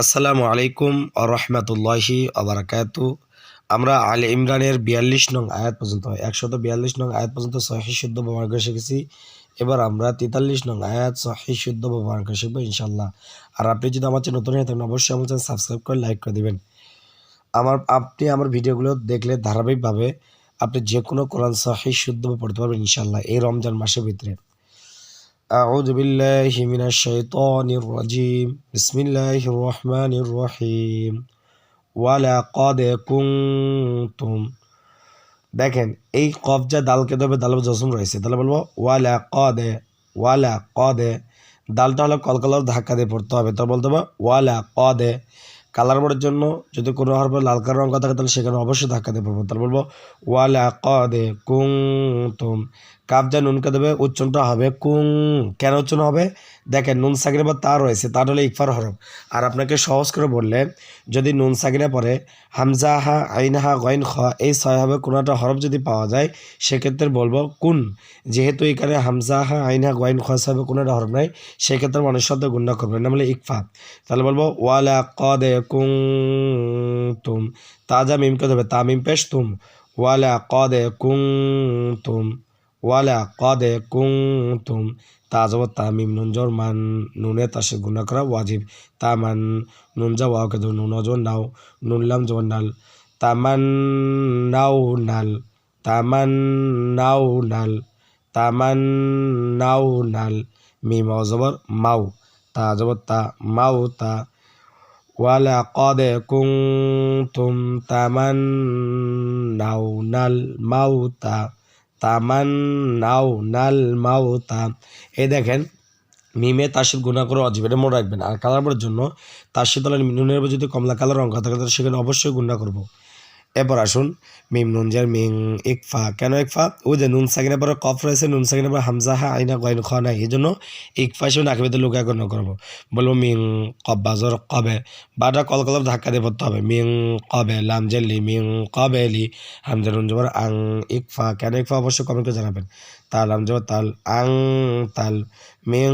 আসসালামু আলাইকুম রহমতুল্লাহি আবরাকাতু আমরা আল ইমরানের বিয়াল্লিশ নং আয়াত পর্যন্ত, একশত বিয়াল্লিশ নং আয়াত পর্যন্ত সহি শুদ্ধ ব্যবহার করে শিখেছি। এবার আমরা তেতাল্লিশ নং আয়াত সহি শুদ্ধ ব্যবহার করে শিখব ইনশাল্লাহ আর আপনি যদি আমার চ্যানেল নতুন হয়ে থাকেন, অবশ্যই আমার চ্যানেল সাবস্ক্রাইব করে লাইক করে দেবেন। আমার, আপনি আমার ভিডিওগুলো দেখলে ধারাবাহিকভাবে আপনি যে কোনো কোরআন সহি শুদ্ধ পড়তে পারবেন ইনশাল্লাহ এই রমজান মাসের ভিতরে। أعوذ بالله من الشيطان الرجيم بسم الله الرحمن الرحيم ولقد كنتم দেখেন এই কবজা দালকে দেবে দাল জসম রয়েছে তাহলে বলবো ওয়ালা কদে ওয়ালা কদে দালটা হলো কলকলার ধাক্কা দিয়ে পড়তে হবে তো বলতে হবে ওয়ালা কদে কালার বোর্ডের জন্য যদি কোনো হওয়ার লাল কালার রঙ থাকে, তাহলে সেখানে অবশ্যই ধাক্কা দিয়ে পড়ব। তাহলে বলব ওয়ালা কদে কুং তুম কাবজা নুনকে দেবে, উচ্চারণটা হবে কুং। কেন উচ্চারণ হবে? দেখেন, নুন সাকিরে বা তার রয়েছে, তার হলে ইকফার হরফ। আর আপনাকে সহজ করে বললে, যদি নুন সাকিরে পরে হামজা হা আইন হা গইন খ, এই ছয় হবে, কোনো একটা হরফ যদি পাওয়া যায়, সেক্ষেত্রে বলব কুন। যেহেতু এখানে হামজা হা আইন হা গইন খ হবে, কোনো একটা হরফ নাই, সেক্ষেত্রে মানুষের সাথে গুণা করবে না বলে ইকফা। তাহলে বলব ওয়ালা কদে কুং তুম তাজা মিমকে দেবে তা মিম পেশ তুম। ওয়ালা কদে কুং তুম ওয়ালা কদে কুং তুম তাজব তামিম নুন জোর মান নুনে তাসে গুণা করা ওয়াজিব। তামান নুন যা ওয়াকে দো নুন জোর নাও। নুন লাম নাল। তামান নাও নাল। তামান নাও নাল। তামান নাও নাল। মিম অজবর মাও তা জবর তা মাও তা ওয়ালা كنتم تمنون الموت মাও তা এই দেখেন, মিমে তাসিদ গুণা করে অজীব এটা মনে রাখবেন। আর কালার জন্য তাসিদ তলার নুনের উপর যদি কমলা কালার রঙ থাকে তাহলে সেখানে অবশ্যই গুণা করব। এরপর আসুন, মিম নুনজার মিং ইকফা। কেন ইকফা? ওই যে নুন সাকিনের পরে কফ রয়েছে, নুন সাকিনের পরে হামজা হা আইনা গয়ন খ নাই। এই জন্য ইকফা নাকি ভেতরে লুকা গণ্য করব। বলব, মিং কব বাজর কবে? বাটা কল কলব ধাক্কা দিয়ে পড়তে হবে। মিং কবে? লাম জেলি, মিং কবে লি? হামজা নুন জবর আং ইকফা। কেন ইকফা? অবশ্যই কমেন্ট করে জানাবেন। তাল হাম জবর তাল, আং তাল। মিং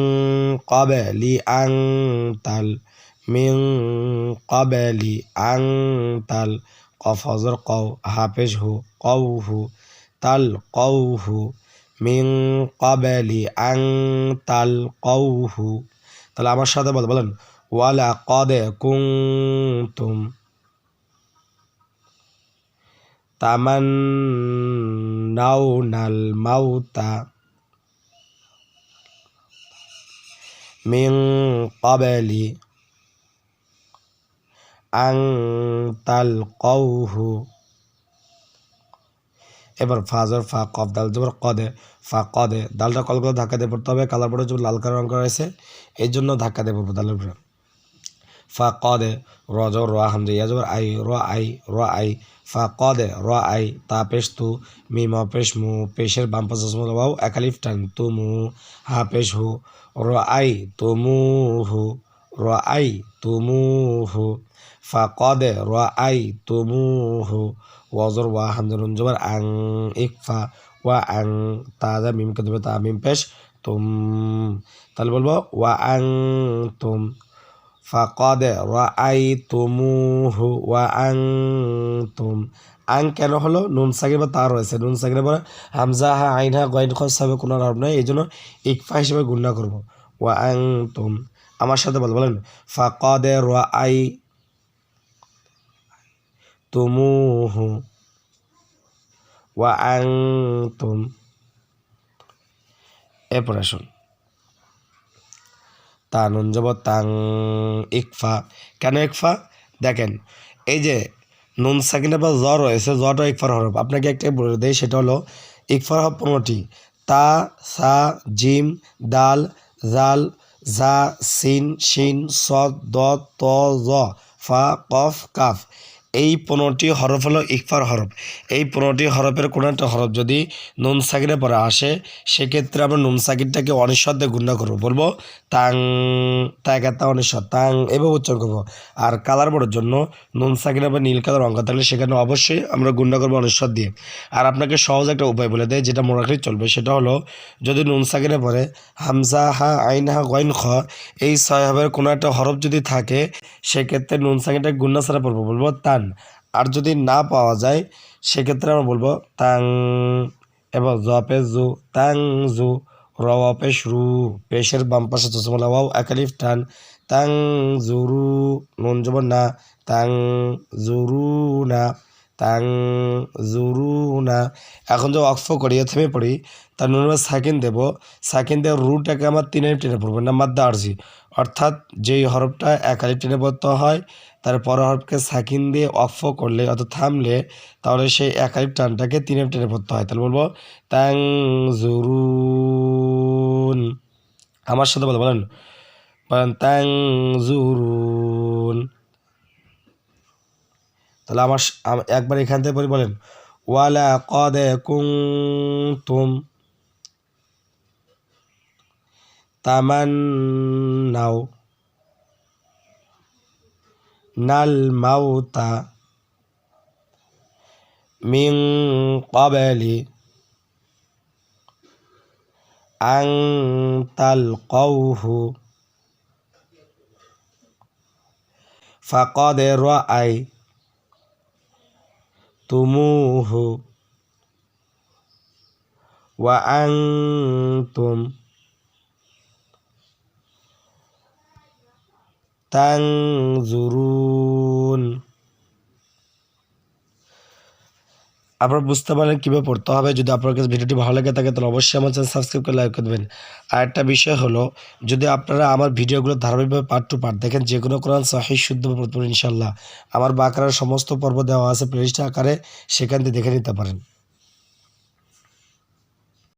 কবে লি? আং তাল। মিং কবে লি? আং তাল। কফ হজর কও হাফেজ হু, কৌ হু তাল কৌ হু মিং কবেলি আং তাল কৌ হু তাহলে আমার সাথে বল, বলেন, ওয়ালা কদে কুং তুম নাল মাউতা মিং কবেলি আং তাল কৌহু এবার ফাজর ফা কফ দাল জবর কদে, ফা কদে দালটা কল করে ধাক্কা দিয়ে পড়তে হবে, কালার পরে লাল কালার, রং করা হয়েছে এই জন্য ধাক্কা দিয়ে পড়ব দালের উপরে। ফা কদে, র জবর র হামজা ইয়া জবর আই, র আই র, আই, ফা কদে, র, আই, তা, পেশ, তু, মি, ম, পেশ, মু, পেশের বাম পাশে বাবু একালিফ টান, তু, মু, হা, পেশ, হু, র, আই আই তুমু হু। ফাকদে রাআই তুমুহু ওয়াজর ওয়া হামজানুন জবর আং, ইকফা ওয়া আং, তাজা মিম কে দেবে তা মিম পেশ তুম। তাহলে বলব, ওয়া আং তুম। ফাকদে রাআই তুমুহু ওয়া আং তুম। আং কেন হলো? নুন সাকির বা তার রয়েছে। নুন পরে হামজা, হা, আইন, হা গয়েন খস হবে কোনো লাভ নেই এই ইকফা হিসেবে গুণনা করব। ওয়া আং তুম। আমার সাথে বল, বলেন। ফাকদে রাআই তুমুহু ওয়া আনতুম। এরপর আসুন। তা নুন যাব তাং ইকফা। কেন ইকফা? দেখেন, এই যে নুন সাকিনে বা জ রয়েছে জটা ইকফার হরফ। আপনাকে একটা বলে দেয় সেটা হলো ইকফার হরফ পনেরোটি। তা, সা, জিম, দাল, জাল জা সিন শিন সদ দ ত জ ফা কফ কাফ। এই পনেরোটি হরফ হলো ইকফার হরফ। এই পনেরোটি হরফের কোনো একটা হরফ যদি নুন সাকিনের পরে আসে, সেক্ষেত্রে আমরা নুন সাকিনটাকে অনিশ্বর দিয়ে গুণা করব। বলব, তাং, তাগাতা অনিশ্বর তাং এভাবে উচ্চারণ করব। আর কালার বোর্ডের জন্য নুন সাকিনের পর নীল কালার অঙ্ক থাকলে সেখানে অবশ্যই আমরা গুণা করব অনিশ্বর দিয়ে। আর আপনাকে সহজ একটা উপায় বলে দেয়, যেটা মনে চলবে, সেটা হলো যদি নুন সাকিনের পরে হামজা, হা, আইন, হা, গয়ন, খ এই ছয় হবের কোনো একটা হরফ যদি থাকে, সেক্ষেত্রে নুন সাকিনটা গুন্না ছাড়া পড়ব। বলব, তান। আর যদি না পাওয়া যায়, সেক্ষেত্রে আমরা বলব, তাং এবং জপে জু, তাং, জু র পেশ রু পেশের বাম পাশে চশমা ওয়াও একালিফ টান। তাং জুরু নুন জবর না। তাং জুরু না। তাং জুরু না। এখন যে অক্ফ করি থেমে পড়ি, তার নুন সাকিন দেব। সাকিন দিয়ে রুটাকে আমার তিন আলিফ টেনে পড়ব, না মাদ্দা আরজি। অর্থাৎ যেই হরফটা এক আলিফ টেনে পড়তে হয় তার পরের হরফকে সাকিন দিয়ে অফ করলে অত থামলে তাহলে সেই এক আলিফ টানটাকে তিন আলিফ টেনে পড়তে হয়। তাহলে বলব তাং জুরুন আমার সাথে বলো, বলেন। বলেন তাং জুরুন তাহলে আমার একবার এখান থেকে বলেন, ওয়ালা কদে কুং তুম তামান্নাও। নাল মাউতা মিং কবেলি আং তাল কৌহু ফাকদে রাই তুমুহু ওয়া আনতুম তাংজুরুন আপনারা বুঝতে পারলেন কীভাবে পড়তে হবে। যদি আপনার কাছে ভিডিওটি ভালো লাগে থাকে, তাহলে অবশ্যই আমার চ্যানেল সাবস্ক্রাইব করে লাইক করে দেবেন। আর একটা বিষয় হলো, যদি আপনারা আমার ভিডিওগুলো ধারাবাহিকভাবে পার্ট টু পার্ট দেখেন, যে কোনো কোরআন সহি, শুদ্ধ পড়তে পারেন ইনশাল্লাহ আমার বাঁকড়ার সমস্ত পর্ব দেওয়া আছে প্লেলিস্ট আকারে, সেখান থেকে দেখে নিতে পারেন।